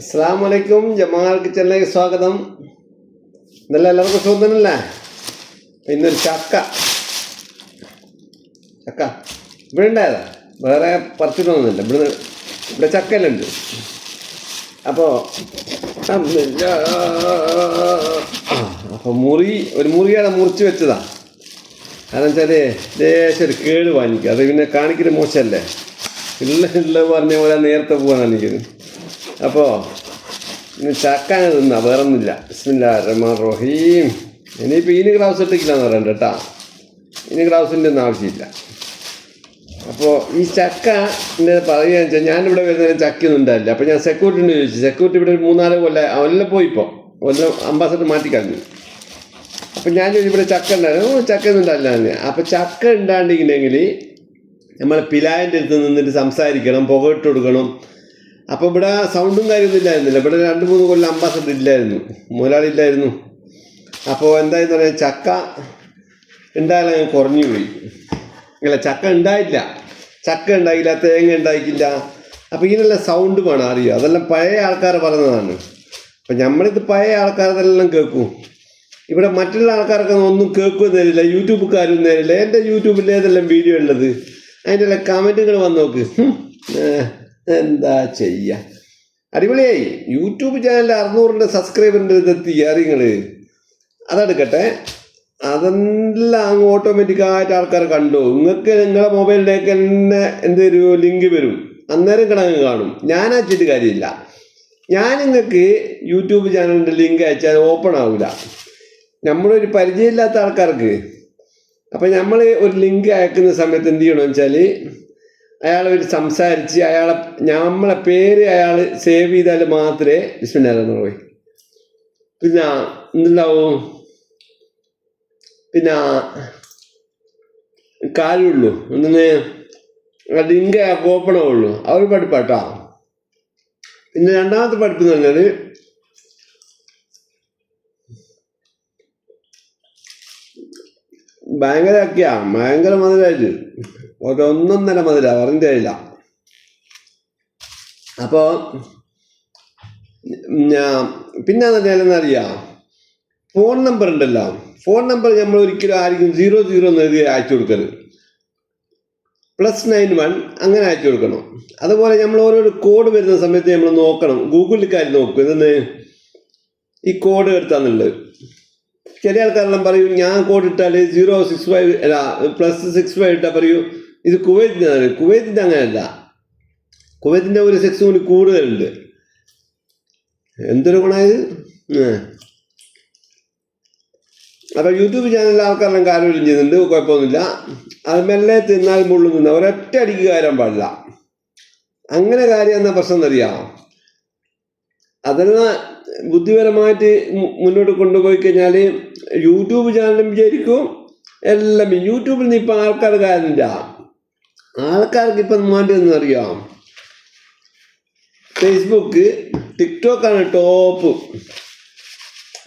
അസ്സാം വലൈക്കും ജമാൽ കിച്ചണിലേക്ക് സ്വാഗതം. ഇന്നലെ എല്ലാവർക്കും സുഖം ഇന്നൊരു ചക്ക. ചക്ക. ഇവിടെ ഉണ്ടായതാ? വേറെ പറിച്ചിട്ടൊന്നുമില്ല ഇവിടെ ഇവിടെ ചക്കയെല്ലാം ഉണ്ട്. അപ്പോൾ അപ്പോൾ മുറി ഒരു മുറിയാണ് മുറിച്ച് വെച്ചതാ. കാരണം വെച്ചാൽ ലേശം ഒരു കേട് വാങ്ങിക്കുക അത് പിന്നെ കാണിക്കുന്നത് മോശമല്ലേ? ഇല്ല ഇല്ല പറഞ്ഞ പോലെ നേരത്തെ പോകാനാണ് എനിക്കത് അപ്പോൾ ചാക്കാൻ തിന്നാ വേറെ ഒന്നുമില്ല ബിസ്മില്ലാ റഹ്മാൻ റഹീം ഇനിയിപ്പോൾ ഇനി ഗ്ലൗസ് ഇട്ടിക്കില്ലാന്ന് പറയണ്ട കേട്ടാ. ഇനി ഗ്ലൗസിന്റെ ഒന്നും ആവശ്യമില്ല. അപ്പോൾ ഈ ചക്ക എന്റെ പറയുക വെച്ചാൽ ഞാനിവിടെ വരുന്നതിന് ചക്കയൊന്നും ഉണ്ടായില്ല. അപ്പോൾ ഞാൻ സെക്യൂരിറ്റിന്റെ ചോദിച്ചു. സെക്യൂരിറ്റി ഇവിടെ ഒരു മൂന്നാൽ കൊല്ലം അവനെല്ലാം പോയിപ്പോൾ വല്ല അംബാസഡർ മാറ്റിക്കളഞ്ഞു അപ്പം ഞാൻ ചോദിച്ചു ഇവിടെ ചക്ക ഉണ്ടായിരുന്നു? "ഓ, ചക്ക ഒന്നും ഉണ്ടായില്ല അപ്പോൾ ചക്ക ഉണ്ടാണ്ടിട്ടുണ്ടെങ്കിൽ നമ്മൾ പിലായന്റെ അടുത്ത് നിന്നിട്ട് സംസാരിക്കണം പുക ഇട്ട് കൊടുക്കണം അപ്പോൾ ഇവിടെ സൗണ്ടും കാര്യമൊന്നും ഇല്ലായിരുന്നില്ല. ഇവിടെ രണ്ട് മൂന്ന് കൊല്ലം അംബാസഡർ ഇല്ലായിരുന്നു. മുതലാളി ഇല്ലായിരുന്നു. അപ്പോൾ എന്തായെന്ന് പറയുക ചക്ക ഉണ്ടായാലും കുറഞ്ഞു പോയി. അല്ല ചക്ക ഉണ്ടായില്ല. ചക്ക ഉണ്ടായില്ല തേങ്ങ ഉണ്ടായിക്കില്ല. അപ്പോൾ ഇങ്ങനെയുള്ള സൗണ്ട് വേണം അറിയുക അതെല്ലാം പഴയ ആൾക്കാർ പറഞ്ഞതാണ്. അപ്പം നമ്മളിത് പഴയ ആൾക്കാരതെല്ലാം കേൾക്കും. ഇവിടെ മറ്റുള്ള ആൾക്കാർക്ക് ഒന്നും കേൾക്കുകയും തരില്ല യൂട്യൂബുകാരും തരില്ല എന്റെ യൂട്യൂബിൽ ഏതെല്ലാം വീഡിയോ ഉള്ളത്? അതിന്റെ എല്ലാം കമന്റുകൾ വന്ന് നോക്ക്. എന്താ ചെയ്യുക അടിപൊളിയായി. യൂട്യൂബ് ചാനൽ അറുന്നൂറിന്റെ സബ്സ്ക്രൈബറിന്റെ ഇതെത്തി അറിയങ്ങൾ അതെടുക്കട്ടെ. അതെല്ലാം അങ്ങ് ഓട്ടോമാറ്റിക്കായിട്ട് ആൾക്കാർ കണ്ടു. നിങ്ങൾക്ക് നിങ്ങളുടെ മൊബൈലിലേക്ക് തന്നെ എന്തൊരു ലിങ്ക് വരും. അന്നേരം കിടങ്ങ് കാണും. ഞാൻ അയച്ചിട്ട് കാര്യമില്ല. ഞാൻ നിങ്ങൾക്ക് യൂട്യൂബ് ചാനലിന്റെ ലിങ്ക് അയച്ചാൽ ഓപ്പൺ ആവില്ല നമ്മളൊരു പരിചയമില്ലാത്ത ആൾക്കാർക്ക്. അപ്പം നമ്മൾ ഒരു ലിങ്ക് അയക്കുന്ന സമയത്ത് എന്ത് ചെയ്യണമെന്ന് വെച്ചാൽ അയാളെ ഒരു സംസാരിച്ച് അയാളെ നമ്മളെ പേര് അയാൾ സേവ് ചെയ്താൽ മാത്രമേ ബിസ്മില്ലാന്ന് പോയി പിന്നെ എന്തുണ്ടാവും? പിന്നെ കാര്യമുള്ളൂ. ഒന്നിന് ലിങ്ക് ഗോപണമുള്ളൂ അവർ പഠിപ്പാട്ടാ പിന്നെ രണ്ടാമത്തെ പഠിപ്പ് എന്ന് പറഞ്ഞാൽ ഭയങ്കര ഒക്കെയാ ഭയങ്കര മധുരമായിട്ട് ഒരൊന്നൊന്നര മതില പറഞ്ഞിട്ട് കഴിയില്ല അപ്പോൾ പിന്നെ എന്താണെന്നറിയാം ഫോൺ നമ്പർ ഉണ്ടല്ലോ. ഫോൺ നമ്പർ നമ്മൾ ഒരിക്കലും ആയിരിക്കും സീറോ സീറോ എന്ന് എഴുതി അയച്ചു കൊടുക്കരുത്. പ്ലസ് നയൻ വൺ അങ്ങനെ അയച്ചു കൊടുക്കണം. അതുപോലെ നമ്മൾ ഓരോരോ കോഡ് വരുന്ന സമയത്ത് നമ്മൾ നോക്കണം. ഗൂഗിളിൽ കാര്യം നോക്കും. എന്തെന്ന്? ഈ കോഡ് എടുത്താന്നുള്ളത്. ചില ആൾക്കാരെല്ലാം പറയും ഞാൻ കോഡ് ഇട്ടാൽ സീറോ സിക്സ് ഫൈവ് അല്ല പ്ലസ് സിക്സ് ഫൈവ് ഇട്ടാൽ പറയൂ. ഇത് കുവൈറ്റിന്റെ കുവൈറ്റിന്റെ അങ്ങനെയല്ല. കുവൈറ്റിന്റെ ഒരു സെക്സ് കൂടി കൂടുതലുണ്ട്. എന്തൊരു ഗുണമായത് അപ്പോൾ യൂട്യൂബ് ചാനലിൽ ആൾക്കാരെല്ലാം കാര്യം ചെയ്യുന്നുണ്ട്. കുഴപ്പമൊന്നുമില്ല. അത് മെല്ലെ തിന്നാൽ മുള്ളു നിന്ന് ഒരൊറ്റ അടിക്ക് കയറാൻ പാടില്ല. അങ്ങനെ കാര്യം എന്ന പ്രശ്നം എന്നറിയാം? അതെല്ലാം ബുദ്ധിപരമായിട്ട് മുന്നോട്ട് കൊണ്ടുപോയി കഴിഞ്ഞാൽ യൂട്യൂബ് ചാനലും വിചാരിക്കും. എല്ലാം യൂട്യൂബിൽ നിന്ന് ഇപ്പം ആൾക്കാർ കാര്യമില്ല. ആൾക്കാർക്ക് ഇപ്പം എന്ന് അറിയാം. ഫേസ്ബുക്ക് ടിക്ടോക്കാണ് ടോപ്പ്.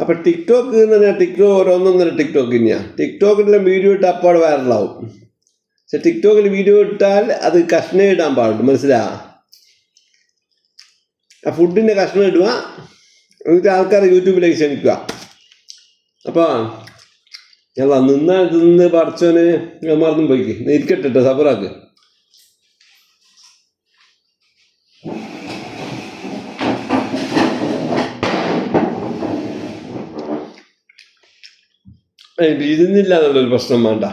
അപ്പൊ ടിക്ടോക്ക് എന്ന് പറഞ്ഞാൽ ടിക്ടോക്ക് ഓരോന്നൊന്നര ടിക്ടോക്ക് തന്നെയാ. ടിക്ടോക്കിലെ വീഡിയോ ഇട്ട് അപ്പാട് വൈറലാവും പക്ഷെ ടിക്ടോക്കിൽ വീഡിയോ ഇട്ടാൽ അത് കഷ്ണം ഇടാൻ പാടുള്ളൂ മനസ്സിലാ? ആ ഫുഡിന്റെ കഷ്ണം ഇടുക. എന്നിട്ട് ആൾക്കാർ യൂട്യൂബിലേക്ക് ക്ഷണിക്കുക. അപ്പോൾ ഞങ്ങൾ നിന്നാ നിന്ന് പറിച്ചോന് മറന്നും പോയിക്ക്. ഇരിക്കട്ടെ കേട്ടോ സബറാക്ക് ഇരുന്നില്ല എന്നുള്ളൊരു പ്രശ്നം വേണ്ട.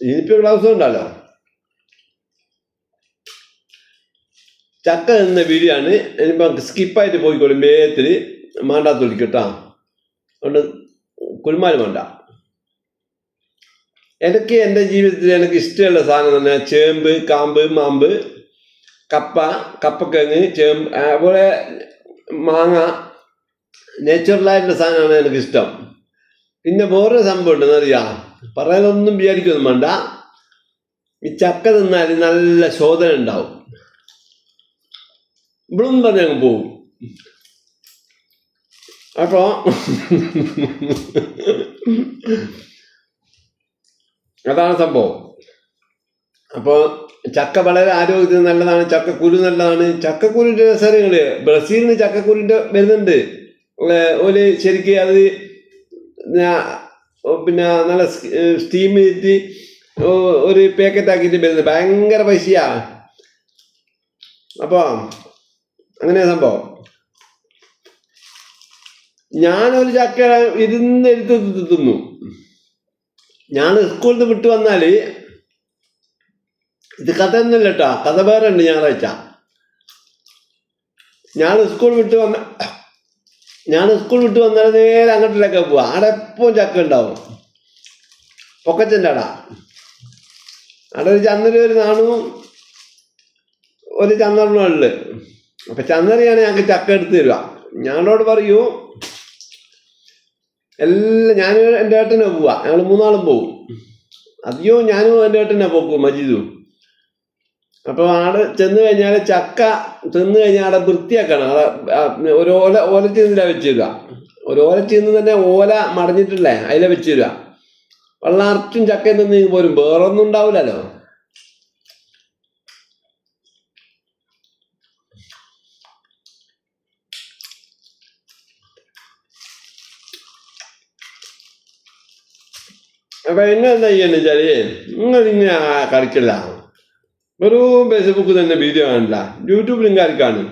ഇനിയിപ്പോ ക്ലാസ് ഉണ്ടല്ലോ. ചക്ക എന്ന ആണ് ഇനിയിപ്പോ സ്കിപ്പായിട്ട് പോയിക്കോളും വേഗത്തിൽ മാണ്ടാത്ത വിളിക്കട്ടാ അതുകൊണ്ട് കുലുമാൽ വേണ്ട. എനിക്ക് എന്റെ ജീവിതത്തിൽ എനിക്ക് ഇഷ്ടമുള്ള സാധനം തന്നെ ചേമ്പ് കാമ്പ് മാമ്പ് കപ്പ കപ്പക്കിഴങ്ങ് ചേമ്പ് അതുപോലെ മാങ്ങ. നേച്ചുറലായിട്ടുള്ള സാധനമാണ് എനിക്ക് ഇഷ്ടം പിന്നെ വേറൊരു സംഭവം ഉണ്ടെന്ന് അറിയാം? പറയാനൊന്നും വിചാരിക്കൊന്നും വേണ്ട. ഈ ചക്ക തിന്നാൽ നല്ല ശോധന ഉണ്ടാവും. ഇവിടുന്ന് പറഞ്ഞ അങ്ങ് പോവും. അപ്പോ അതാണ് സംഭവം. അപ്പോൾ ചക്ക വളരെ ആരോഗ്യത്തിന് നല്ലതാണ് ചക്കക്കുരു നല്ലതാണ്. ചക്കക്കുരുവിന്റെ രസങ്ങൾ ബ്രസീലിന് നിന്ന് ചക്കക്കുരുവിന്റെ വരുന്നുണ്ട് ഓൽ ശരിക്കും അത് പിന്നെ നല്ല സ്റ്റീം ചെയ്തിട്ട് ഒരു പാക്കറ്റ് ആക്കിയിട്ട് വരുന്നത്. ഭയങ്കര പൈസയാ. അപ്പോൾ അങ്ങനെ സംഭവം. ഞാനൊരു ചക്ക ഇരുന്ന് എടുത്ത് തിന്നു. ഞാൻ സ്കൂളിൽ നിന്ന് വിട്ടു വന്നാൽ ഇത് കഥ ഒന്നുമില്ല കേട്ടോ. കഥ വേറെ ഉണ്ട് ഞായറാഴ്ച. ഞാൻ സ്കൂൾ വിട്ട് വന്ന ഞാൻ സ്കൂൾ വിട്ട് വന്നാൽ നേരെ അങ്ങോട്ടിലൊക്കെ പോവാ. അവിടെ എപ്പോഴും ചക്ക ഉണ്ടാവും. പൊക്കച്ചന്റെ അടാ അവിടെ ഒരു ചന്ദ്രൻ ഒരു നാണും ഒരു ചന്ദ്രനും അപ്പം ചന്ദ്രയാണ് ഞങ്ങൾക്ക് ചക്ക എടുത്ത് തരിക. ഞങ്ങളോട് പറയൂ എല്ലാം ഞാനും എന്റെ ഏട്ടനെ പോവാ. ഞങ്ങൾ മൂന്നാളും പോവും. അധികവും ഞാനും എന്റെ ഏട്ടനെ പോക്കും മജീദും. അപ്പോൾ ആട് ചെന്ന് കഴിഞ്ഞാൽ ചക്ക തിന്ന് കഴിഞ്ഞാൽ അവിടെ വൃത്തിയാക്കണം. ഒരു ഓല ഓല ഓലച്ചീന്നില വെച്ചിരുക ഒരു ഓല ചീന്ന് തന്നെ ഓല മടഞ്ഞിട്ടില്ലേ അതിലെ വെച്ചിരുക വെള്ളാർച്ചും ചക്കയും തിന്ന് പോരും. വേറൊന്നും ഉണ്ടാവില്ലല്ലോ അപ്പൊ എന്നെ എന്താ ചെയ്യണ്ടെന്ന് വെച്ചാൽ നിങ്ങൾ ഇങ്ങനെ കളിക്കില്ല വെറും ഫേസ്ബുക്ക് തന്നെ വീഡിയോ കാണില്ല യൂട്യൂബിലും കാണും.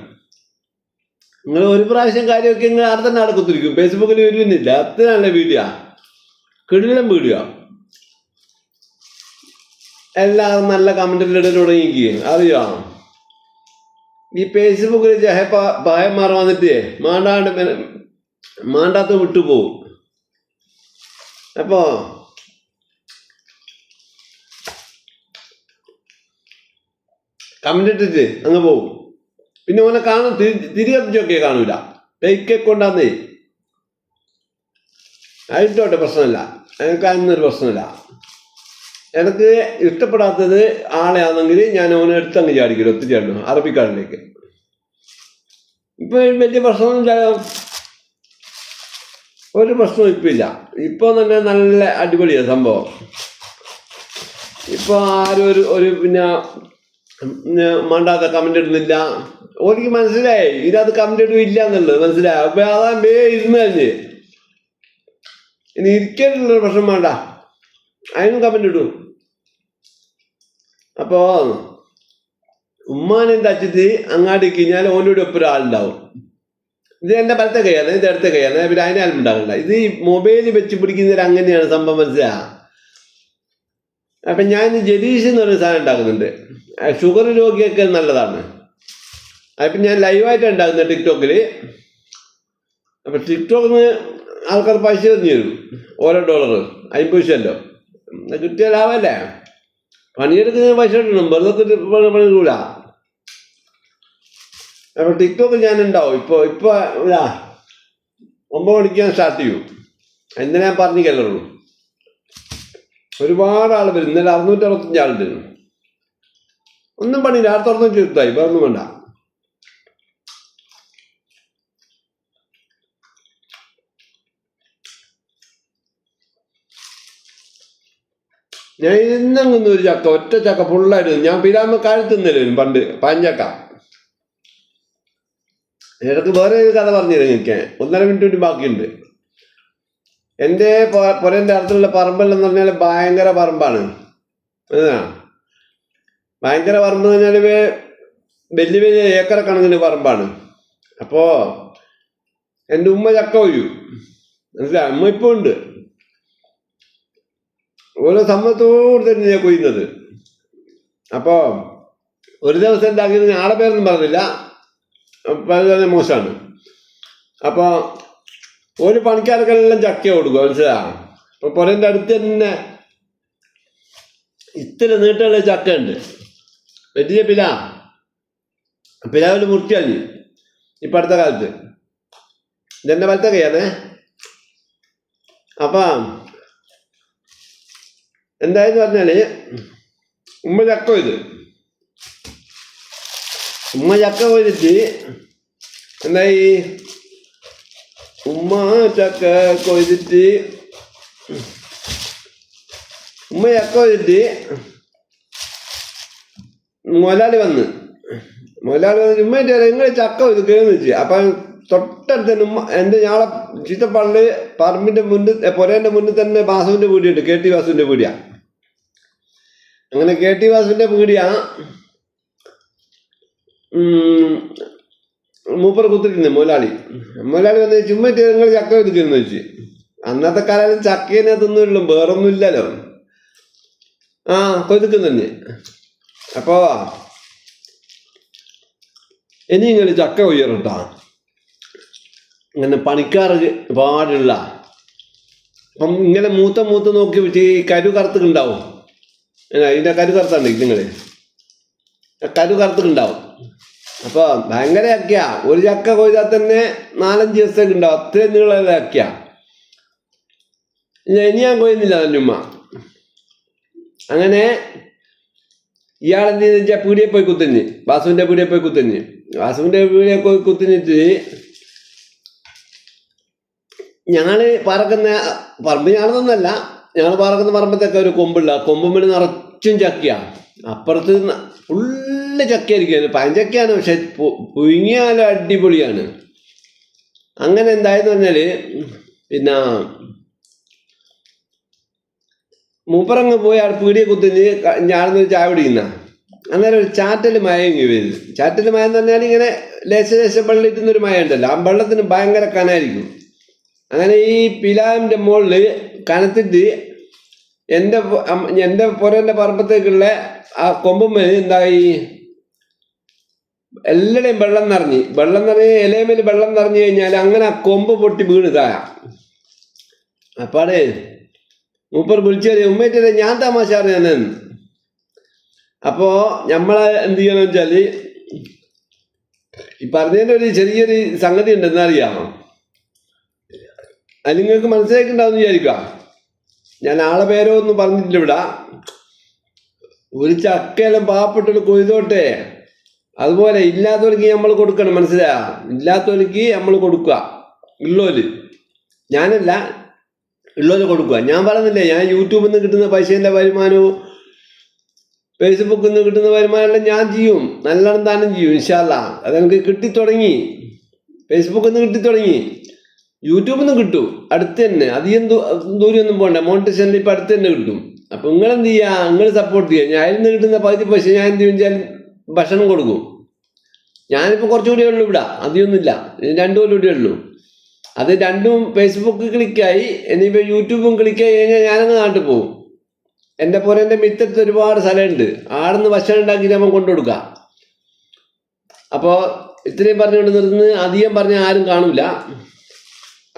നിങ്ങൾ ഒരു പ്രാവശ്യം കാര്യമൊക്കെ നിങ്ങൾ അവിടെ തന്നെ നടക്കത്തിരിക്കും. ഫേസ്ബുക്കിൽ വരുന്നില്ല അത്ര നല്ല വീഡിയോ കിടിലം വീഡിയോ എല്ലാവരും നല്ല കമന്റിൽ ഇടൽ തുടങ്ങിയിരിക്കുകയും. അറിയോ? ഈ ഫേസ്ബുക്കിൽ ചിലപ്പോ ഭയന്മാർ വന്നിട്ട് മാണ്ടാണ്ട് മാണ്ടാത്ത വിട്ടുപോകും. അപ്പോ കമന്റ് ഇട്ടിട്ട് അങ്ങ് പോകും. പിന്നെ ഓനെ കാണും തിരികെ കാണൂല. ബൈക്കെ കൊണ്ടാന്നേ. ആയിട്ടോട്ടെ പ്രശ്നമില്ല. എനിക്ക് അതിനൊരു പ്രശ്നമില്ല. എനിക്ക് ഇഷ്ടപ്പെടാത്തത് ആളെയാണെങ്കിൽ ഞാൻ ഓനെ എടുത്ത് അങ്ങ് ചാടിക്കില്ല ഒത്തിരി അറബിക്കാടിലേക്ക് ഇപ്പൊ വലിയ പ്രശ്നമൊന്നുമില്ല. ഒരു പ്രശ്നവും ഇപ്പം ഇല്ല. ഇപ്പോൾ തന്നെ നല്ല അടിപൊളിയാണ് സംഭവം. ഇപ്പോൾ ആരും ഒരു ഒരു പിന്നെ മണ്ടാത്ത കമന്റ് ഇടുന്നില്ല. ഓർക്ക് മനസ്സിലായി. ഇതിനകത്ത് കമന്റ് ഇടും ഇല്ല എന്നുള്ളത്. മനസ്സിലായി? അപ്പൊ അതാ ബേ ഇരുന്ന് കഴിഞ്ഞ്. ഇനി ഇരിക്കാനുള്ള പ്രശ്നം വേണ്ട. അതിനും കമന്റ് ഇടും. അപ്പോ ഉമ്മാനെ അച്ഛത്തി? അങ്ങാടി കഴിഞ്ഞാൽ കൂടെ ഒപ്പം ഒരാളുണ്ടാവും ഇത് എന്റെ വലത്തെ കൈയാണ് ഇത് അടുത്ത കൈയാണ്. പിന്നെ അതിനാലും ഉണ്ടാകണ്ട ഇത് മൊബൈൽ വെച്ച് പിടിക്കുന്നവർ അങ്ങനെയാണ് സംഭവം മനസ്സിലാ അപ്പൊ ഞാൻ ജലീഷ് എന്ന് പറയുന്ന സാധനം ഉണ്ടാക്കുന്നുണ്ട്. ഷുഗർ രോഗിയൊക്കെ നല്ലതാണ്. അപ്പം ഞാൻ ലൈവായിട്ട് ഉണ്ടാക്കുന്നത് ടിക്ടോക്കിൽ അപ്പം ടിക്ടോക്കിൽ ആൾക്കാർ പൈസ തന്നു തരും. ഓരോ ഡോളർ അമ്പത് പൈസല്ലോ കിട്ടിയ ലാഭമല്ലേ? പണിയെടുക്കുന്ന പൈസ കിട്ടണം. വെറുതെ പണി പണികൂല അപ്പം ടിക്ടോക്ക് ഞാൻ ഉണ്ടാവും. ഇപ്പോൾ ഇപ്പോൾ ഒമ്പത് മണിക്ക് ഞാൻ സ്റ്റാർട്ട് ചെയ്യും. എന്തിനാ ഞാൻ പറഞ്ഞു പറഞ്ഞില്ലല്ലോ ഒരുപാട് ആൾ വരും. ഇന്നലെ അറുന്നൂറ്റി അറുപത്തഞ്ച് ആളുണ്ടായിരുന്നു. ഒന്നും പണിയില്ല. അടുത്ത അറുന്നൂറ്റി ഇരുപത്തായി വേറെ ഒന്നും വേണ്ട. ഞാൻ ഇന്നങ്ങുന്ന ഒരു ചക്ക ഒറ്റ ചക്ക ഫുള്ളായിട്ട് ഞാൻ പിരാമ കാലത്ത് തിന്നലും പണ്ട്. പാഞ്ചക്ക. ഇടയ്ക്ക് വേറെ ഒരു കഥ പറഞ്ഞിരുന്നു നിങ്ങൾക്ക് ഒന്നര മിനിറ്റ് കൂടി ബാക്കിയുണ്ട്. എന്റെ പുരന്റെ അടുത്തുള്ള പറമ്പെന്ന് പറഞ്ഞാൽ ഭയങ്കര പറമ്പാണ്. ഭയങ്കര പറമ്പ് എന്ന് പറഞ്ഞാൽ വലിയ വലിയ ഏക്കർ കണക്കിന് പറമ്പാണ്. അപ്പോൾ എന്റെ ഉമ്മ ചക്ക കൊയ്യും. മനസ്സിലായി? ഉമ്മ ഇപ്പോൾ ഉണ്ട്. ഓരോ സമ്മതത്തോട് ഞാൻ കൊയ്യുന്നത്. അപ്പോൾ ഒരു ദിവസം ഞാൻ ആളെ പേരൊന്നും പറഞ്ഞില്ല. വളരെ മോശമാണ്. അപ്പോൾ ഒരു പണിക്കാർക്കെല്ലാം ചക്ക കൊടുക്കും മനസ്സിലാ? അപ്പൊ പുരന്റെ അടുത്ത് തന്നെ ഇത്ര നീട്ടമുള്ള ചക്ക ഉണ്ട് വലിയ പില പിലാവിൽ മുറിച്ചഞ്ഞ് ഇപ്പൊ അടുത്ത കാലത്ത്. ഇതെന്റെ വലത്തെ കൈയാണേ. അപ്പ എന്തായെന്ന് പറഞ്ഞാൽ ഉമ്മ ചക്ക കൊയ്ത്. ഉമ്മ ചക്ക കൊയ്തിട്ട് എന്തായി? ഉമ്മ ചക്ക കൊയ്തിട്ട് ഉമ്മ ചക്ക കൊയ്തിട്ട് മുതലാളി വന്ന്. മുതലാളി വന്ന് ഉമ്മ നിങ്ങൾ ചക്ക ഒതുക്കുകയെന്ന് വെച്ച്. അപ്പം തൊട്ടടുത്ത് തന്നെ ഉമ്മ എന്റെ ഞാളെ ചീത്തപ്പള്ളി പറമ്പിന്റെ മുന്നിൽ പുരേന്റെ മുന്നിൽ തന്നെ വാസുവിന്റെ പീടിയുണ്ട്. K T വാസുവിന്റെ പീടിയ. അങ്ങനെ കെ ടി വാസുവിന്റെ പീടിയ. ഉം, മൂപ്പർ കുത്തിരിക്കുന്നത് മുതലാളി. മുതലാളി വന്ന് ചുമ്മാ നിങ്ങൾ ചക്ക ഒതുക്കുകയെന്ന് വെച്ച്. അന്നത്തെ കാലത്ത് ചക്കേനെ തിന്നുള്ളൂ വേറൊന്നും ഇല്ലല്ലോ ആ കൊതുക്കും തന്നെ അപ്പോ ഇനി നിങ്ങൾ ചക്ക ഉയരട്ടാ ഇങ്ങനെ പണിക്കാർ പാടുള്ള അപ്പം ഇങ്ങനെ മൂത്ത മൂത്ത നോക്കി വെച്ച് ഈ കരു കറുത്തുണ്ടാവും. ഇതിന്റെ കരു കറുത്തുണ്ട് നിങ്ങൾ കരു കറുത്തുണ്ടാവും. അപ്പോൾ ഭയങ്കര ചക്കയാ ഒരു ചക്ക കൊയ്താൽ തന്നെ നാലഞ്ച് ദിവസത്തേക്ക് ഉണ്ടാവും. അത്രയും നീളമുള്ള ചക്കയാ ഞാൻ ഇനി ഞാൻ കൊയ്യുന്നില്ല തന്നുമ്മ അങ്ങനെ ഇയാൾ എന്ത് വെച്ചാൽ പീടിയെ പോയി കുത്തിഞ്ഞ്. വാസുവിന്റെ പീടിയെ പോയി കുത്തിഞ്ഞ്. വാസുവിന്റെ പീടിയെ പോയി കുത്തിഞ്ഞിട്ട് ഞങ്ങൾ പറക്കുന്ന പറമ്പ് ഞാളതൊന്നല്ല ഞങ്ങൾ പറക്കുന്ന പറമ്പത്തൊക്കെ ഒരു കൊമ്പുള്ള കൊമ്പുമ്പിൽ നിറച്ചും ചക്കിയാണ് അപ്പുറത്ത് ഫുള്ള് ചക്കയായിരിക്കും. പഴഞ്ചക്കയാണ് പക്ഷെ പുഴുങ്ങിയാലും അടിപൊളിയാണ്. അങ്ങനെ എന്തായെന്ന് പറഞ്ഞാൽ പിന്നെ മൂപ്പറങ്ങ് പോയി ആൾ പീടിയെ കുത്തിഞ്ഞ് ഞാനെന്ന് ചായ പിടിക്കുന്ന അന്നേരം ഒരു ചാറ്റൽ മയങ്ങി വരുന്നത് ചാറ്റൽ മയം എന്ന് പറഞ്ഞാൽ ഇങ്ങനെ ലേശ ലേശം ഇട്ടുന്നൊരു മയം ഉണ്ടല്ലോ ആ വെള്ളത്തിന് ഭയങ്കര കനായിരിക്കും. അങ്ങനെ ഈ പിലാവിന്റെ മുകളിൽ കനത്തിട്ട് എന്റെ എന്റെ പുരന്റെ പറമ്പത്തേക്കുള്ള ആ കൊമ്പുമ്മേൽ എന്തായി എല്ലാടെയും വെള്ളം നിറഞ്ഞ്. വെള്ളം നിറഞ്ഞ് ഇലയമേൽ വെള്ളം നിറഞ്ഞു കഴിഞ്ഞാൽ അങ്ങനെ ആ കൊമ്പ് പൊട്ടി വീണ് താഴെ. അപ്പാടെ മൂപ്പർ വിളിച്ചത് ഉമ്മേറ്റേ ഞാൻ തമാശ ഞാൻ അപ്പോ നമ്മൾ എന്ത് ചെയ്യണമെന്ന് വെച്ചാൽ ഈ പറഞ്ഞതിന്റെ ഒരു ചെറിയൊരു സംഗതി ഉണ്ടെന്ന് അറിയാമോ? അത് നിങ്ങൾക്ക് മനസ്സിലാക്കിണ്ടാവും വിചാരിക്കുക. ഞാൻ ആളെ പേരോ ഒന്നും പറഞ്ഞിട്ടില്ല ഇവിടെ. ഒരു ചക്കയെല്ലാം പാവപ്പെട്ടൊരു കൊയ്തോട്ടെ. അതുപോലെ ഇല്ലാത്തവർക്ക് നമ്മൾ കൊടുക്കണം മനസ്സിലായ? ഇല്ലാത്തവർക്ക് നമ്മൾ കൊടുക്കുക. ഉള്ളോൽ. ഞാനല്ല ഉള്ളോൽ കൊടുക്കുക. ഞാൻ പറഞ്ഞില്ലേ ഞാൻ യൂട്യൂബിൽ നിന്ന് കിട്ടുന്ന പൈസേന്റെ വരുമാനവും ഫേസ്ബുക്കിൽ നിന്ന് കിട്ടുന്ന വരുമാനമെല്ലാം ഞാൻ ചെയ്യും. നല്ലോണം താനും ചെയ്യും ഇൻഷാല്ല അതെനിക്ക് കിട്ടിത്തുടങ്ങി. ഫേസ്ബുക്കിൽ നിന്ന് കിട്ടിത്തുടങ്ങി. യൂട്യൂബിൽ നിന്ന് കിട്ടും. അടുത്ത് തന്നെ. അധികം ദൂരമൊന്നും പോകണ്ട. മോണിറ്റേഷനിൽ ഇപ്പം അടുത്ത് തന്നെ കിട്ടും. അപ്പം നിങ്ങൾ എന്ത് ചെയ്യുക? നിങ്ങൾ സപ്പോർട്ട് ചെയ്യുക. ഞാൻ കിട്ടുന്ന പകുതി പൈസ ഞാൻ എന്ത് വെച്ചാൽ ഭക്ഷണം കൊടുക്കും. ഞാനിപ്പോൾ കുറച്ചുകൂടിയേ ഉള്ളൂ ഇവിടെ. അധികമൊന്നുമില്ല. രണ്ടു കൊല്ലം കൂടിയേ ഉള്ളൂ. അത് രണ്ടും ഫേസ്ബുക്ക് ക്ലിക്കായി ഇനിയിപ്പോൾ യൂട്യൂബും ക്ലിക്കായി കഴിഞ്ഞാൽ ഞാനങ്ങ് നാട്ടിൽ പോകും. എന്റെ പോലെ എന്റെ മിത്തത്ത് ഒരുപാട് സ്ഥലമുണ്ട്. ആടുന്ന് ഭക്ഷണം ഉണ്ടാക്കി നമ്മൾ കൊണ്ടുകൊടുക്കാം അപ്പോൾ ഇത്രയും പറഞ്ഞുകൊണ്ട് നിർത്തുന്നത് അധികം പറഞ്ഞാൽ ആരും കാണൂല.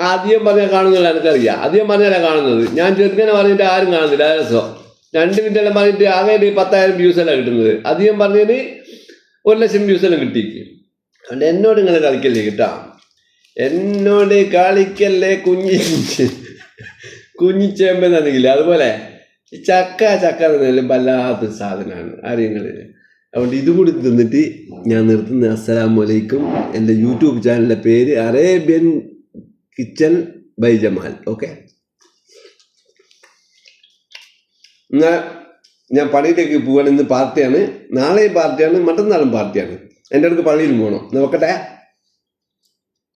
അധികം പറഞ്ഞാൽ കാണുന്നില്ല എനിക്കറിയാം. അധികം പറഞ്ഞാലേ കാണുന്നത്. ഞാൻ ചെറുക്കനെ പറഞ്ഞിട്ട് ആരും കാണുന്നില്ല. രസം. രണ്ട് മിനിറ്റ് എല്ലാം പറഞ്ഞിട്ട് ആകെ ഒരു പത്തായിരം വ്യൂസ് എല്ലാം കിട്ടുന്നത്. അധികം പറഞ്ഞതിന് ഒരു ലക്ഷം വ്യൂസ് എല്ലാം കിട്ടിയിരിക്കും അതുകൊണ്ട് എന്നോട് നിങ്ങൾ കളിക്കല്ലേ കേട്ടാ. എന്നോട് കളിക്കല്ലേ കുഞ്ഞി കുഞ്ഞിച്ചേമ്പെന്നാണെങ്കിലേ അതുപോലെ ചക്ക ചക്ക എന്നതിലും വല്ലാത്ത സാധനമാണ്. അറിയങ്ങളിൽ അതുകൊണ്ട് ഇത് കൂടി തിന്നിട്ട് ഞാൻ നിർത്തുന്ന. അസ്സലാമു അലൈക്കും. എന്റെ യൂട്യൂബ് ചാനലിന്റെ പേര് Arabian kitchen by Jamal okay? എന്നാൽ ഞാൻ പള്ളിയിലേക്ക് പോകാൻ ഇന്ന് പാർട്ടിയാണ്. നാളെയും പാർട്ടിയാണ് മറ്റന്നാളും പാർട്ടിയാണ്. എന്റെ അടുത്ത് പള്ളിയിൽ പോകണം നോക്കട്ടെ